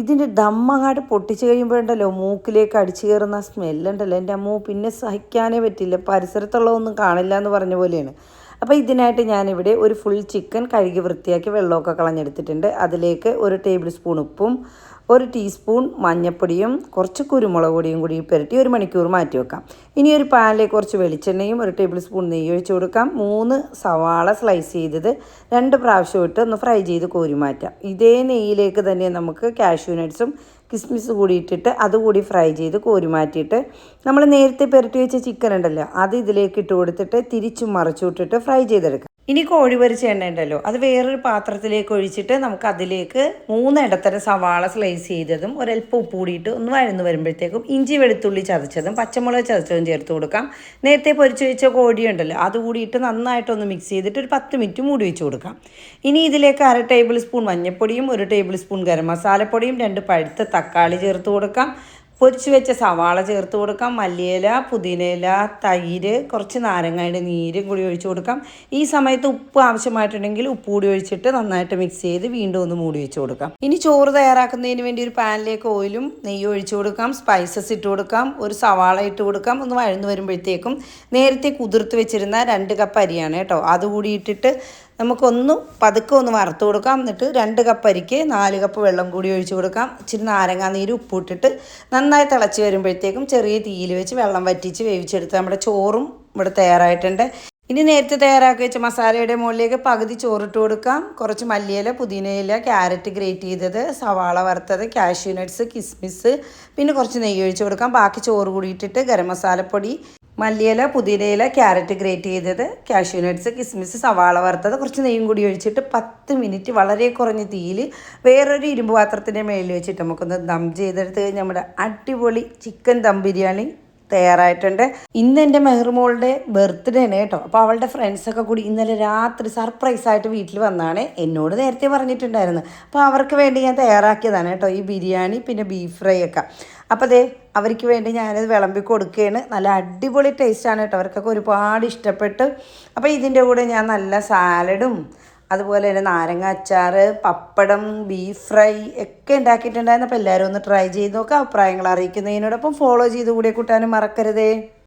ഇതിന്റെ ദമ്മങ്ങാട് പൊട്ടിച്ച് കഴിയുമ്പോഴുണ്ടല്ലോ മൂക്കിലേക്ക് അടിച്ചു കയറുന്ന സ്മെല്ലുണ്ടല്ലോ എന്റെ അമ്മൂ പിന്നെ സഹിക്കാനേ പറ്റില്ല. പരിസരത്തുള്ളതൊന്നും കാണില്ല എന്ന് പറഞ്ഞ പോലെയാണ്. അപ്പോൾ ഇതിനായിട്ട് ഞാനിവിടെ ഒരു ഫുൾ ചിക്കൻ കഴുകി വൃത്തിയാക്കി വെള്ളമൊക്കെ കളഞ്ഞെടുത്തിട്ടുണ്ട്. അതിലേക്ക് ഒരു ടേബിൾ സ്പൂൺ ഉപ്പും ഒരു ടീസ്പൂൺ മഞ്ഞൾപ്പൊടിയും കുറച്ച് കുരുമുളക് പൊടിയും കൂടി പുരട്ടി ഒരു മണിക്കൂർ മാറ്റി വെക്കാം. ഇനി ഒരു പാനിലേക്ക് കുറച്ച് വെളിച്ചെണ്ണയും ഒരു ടേബിൾ സ്പൂൺ നെയ്യ് ഒഴിച്ച് കൊടുക്കാം. മൂന്ന് സവാള സ്ലൈസ് ചെയ്തത് രണ്ട് പ്രാവശ്യം ഇട്ട് ഒന്ന് ഫ്രൈ ചെയ്ത് കോരി മാറ്റാം ഇതേ നെയ്യിലേക്ക് തന്നെ നമുക്ക് കാഷ്യൂ നട്ട്സും കിസ്മിസ് കൂടി ഇട്ടിട്ട് അതുകൂടി ഫ്രൈ ചെയ്ത് കോരി മാറ്റിയിട്ട് നമ്മൾ നേരത്തെ പുരട്ടി വെച്ച ചിക്കൻ ഉണ്ടല്ലോ അത് ഇതിലേക്ക് ഇട്ട് കൊടുത്തിട്ട് തിരിച്ചും മറച്ചു ഇട്ടിട്ട് ഫ്രൈ ചെയ്തെടുക്കാം. ഇനി കോഴി പൊരിച്ച അത് വേറൊരു പാത്രത്തിലേക്ക് ഒഴിച്ചിട്ട് നമുക്ക് അതിലേക്ക് മൂന്ന് ഇടത്തരം സവാള സ്ലൈസ് ചെയ്തതും ഒരൽപ്പം ഉപ്പ് കൂടിയിട്ട് ഒന്ന് വഴന്ന് വരുമ്പോഴത്തേക്കും ഇഞ്ചി വെളുത്തുള്ളി ചതച്ചതും പച്ചമുളക് ചതച്ചതും ചേർത്ത് കൊടുക്കാം. നേരത്തെ പൊരിച്ചു വെച്ച കോഴി ഉണ്ടല്ലോ അത് കൂടിയിട്ട് നന്നായിട്ടൊന്ന് മിക്സ് ചെയ്തിട്ട് ഒരു പത്ത് മിനിറ്റ് മൂടി വെച്ച് കൊടുക്കാം. ഇനി ഇതിലേക്ക് അര ടേബിൾ സ്പൂൺ മഞ്ഞൾപ്പൊടിയും ഒരു ടേബിൾ സ്പൂൺ ഗരം മസാലപ്പൊടിയും രണ്ട് പഴുത്ത തക്കാളി ചേർത്ത് കൊടുക്കാം. പൊരിച്ച് വെച്ച സവാള ചേർത്ത് കൊടുക്കാം. മല്ലിയില പുതിനയില തൈര് കുറച്ച് നാരങ്ങയുടെ നീരും കൂടി ഒഴിച്ച് കൊടുക്കാം. ഈ സമയത്ത് ഉപ്പ് ആവശ്യമായിട്ടുണ്ടെങ്കിൽ ഉപ്പ് കൂടി ഒഴിച്ചിട്ട് നന്നായിട്ട് മിക്സ് ചെയ്ത് വീണ്ടും ഒന്ന് മൂടി വെച്ച് കൊടുക്കാം. ഇനി ചോറ് തയ്യാറാക്കുന്നതിന് വേണ്ടി ഒരു പാനിലേക്ക് ഓയിലും നെയ്യ് ഒഴിച്ചു കൊടുക്കാം. സ്പൈസസ് ഇട്ട് കൊടുക്കാം. ഒരു സവാള ഇട്ട് കൊടുക്കാം. ഒന്ന് വഴന്ന് വരുമ്പോഴത്തേക്കും നേരത്തെ കുതിർത്ത് വെച്ചിരുന്ന രണ്ട് കപ്പ് അരിയാണ് കേട്ടോ. അതുകൂടി ഇട്ടിട്ട് നമുക്കൊന്ന് പതുക്കെ ഒന്ന് വറുത്ത് കൊടുക്കാം. എന്നിട്ട് രണ്ട് കപ്പ് അരിക്ക് നാല് കപ്പ് വെള്ളം കൂടി ഒഴിച്ചു കൊടുക്കാം. ഇച്ചിരി നാരങ്ങാ നീര് ഉപ്പിട്ടിട്ട് നന്നായി തിളച്ച് വരുമ്പോഴത്തേക്കും ചെറിയ തീയിൽ വെച്ച് വെള്ളം വറ്റിച്ച് വേവിച്ചെടുത്ത് നമ്മുടെ ചോറും ഇവിടെ തയ്യാറായിട്ടുണ്ട്. ഇനി നേരത്തെ തയ്യാറാക്കി വെച്ച മസാലയുടെ മുകളിലേക്ക് പകുതി ചോറിട്ട് കൊടുക്കാം. കുറച്ച് മല്ലിയില പുതിനയില ക്യാരറ്റ് ഗ്രേറ്റ് ചെയ്തത് സവാള വറുത്തത് കാഷ്യൂ നട്ട്സ് കിസ്മിസ് പിന്നെ കുറച്ച് നെയ്യ് ഒഴിച്ച് കൊടുക്കാം. ബാക്കി ചോറ് കൂടി ഇട്ടിട്ട് ഗരം മസാലപ്പൊടി മല്ലിയില പുതിനയില ക്യാരറ്റ് ഗ്രേറ്റ് ചെയ്തത് കാഷ്യൂ നട്ട്സ് കിസ്മിസ് സവാള വറുത്തത് കുറച്ച് നെയ്യും കൂടി ഒഴിച്ചിട്ട് പത്ത് മിനിറ്റ് വളരെ കുറഞ്ഞ തീയിൽ വേറൊരു ഇരുമ്പ് പാത്രത്തിന്റെ മേളിൽ വെച്ചിട്ട് നമുക്കൊന്ന് ദം ചെയ്തെടുത്ത് കഴിഞ്ഞാൽ നമ്മുടെ അടിപൊളി ചിക്കൻ ദം ബിരിയാണി തയ്യാറായിട്ടുണ്ട്. ഇന്ന് എന്റെ മെഹർമോളുടെ ബർത്ത്ഡേ ആണ് കേട്ടോ. അപ്പോൾ അവളുടെ ഫ്രണ്ട്സൊക്കെ കൂടി ഇന്നലെ രാത്രി സർപ്രൈസ് ആയിട്ട് വീട്ടിൽ വന്നാണ്. എന്നോട് നേരത്തെ പറഞ്ഞിട്ടുണ്ടായിരുന്നു. അപ്പോൾ അവർക്ക് വേണ്ടി ഞാൻ തയ്യാറാക്കിയതാണ് കേട്ടോ. ഈ ബിരിയാണി പിന്നെ ബീഫ് ഫ്രൈ ഒക്കെ. അപ്പോൾ അതെ അവർക്ക് വേണ്ടി ഞാനത് വിളമ്പി കൊടുക്കുകയാണ്. നല്ല അടിപൊളി ടേസ്റ്റാണ് കേട്ടോ. അവർക്കൊക്കെ ഒരുപാട് ഇഷ്ടപ്പെട്ട്. അപ്പോൾ ഇതിന്റെ കൂടെ ഞാൻ നല്ല സാലഡും അതുപോലെ തന്നെ നാരങ്ങ അച്ചാർ പപ്പടം ബീഫ് ഫ്രൈ ഒക്കെ ഉണ്ടാക്കിയിട്ടുണ്ടായിരുന്നപ്പോൾ എല്ലാവരും ഒന്ന് ട്രൈ ചെയ്ത് നോക്കുക അഭിപ്രായങ്ങൾ അറിയിക്കുന്നതിനോടൊപ്പം ഫോളോ ചെയ്ത് കൂടെ കൂട്ടാനും മറക്കരുതേ.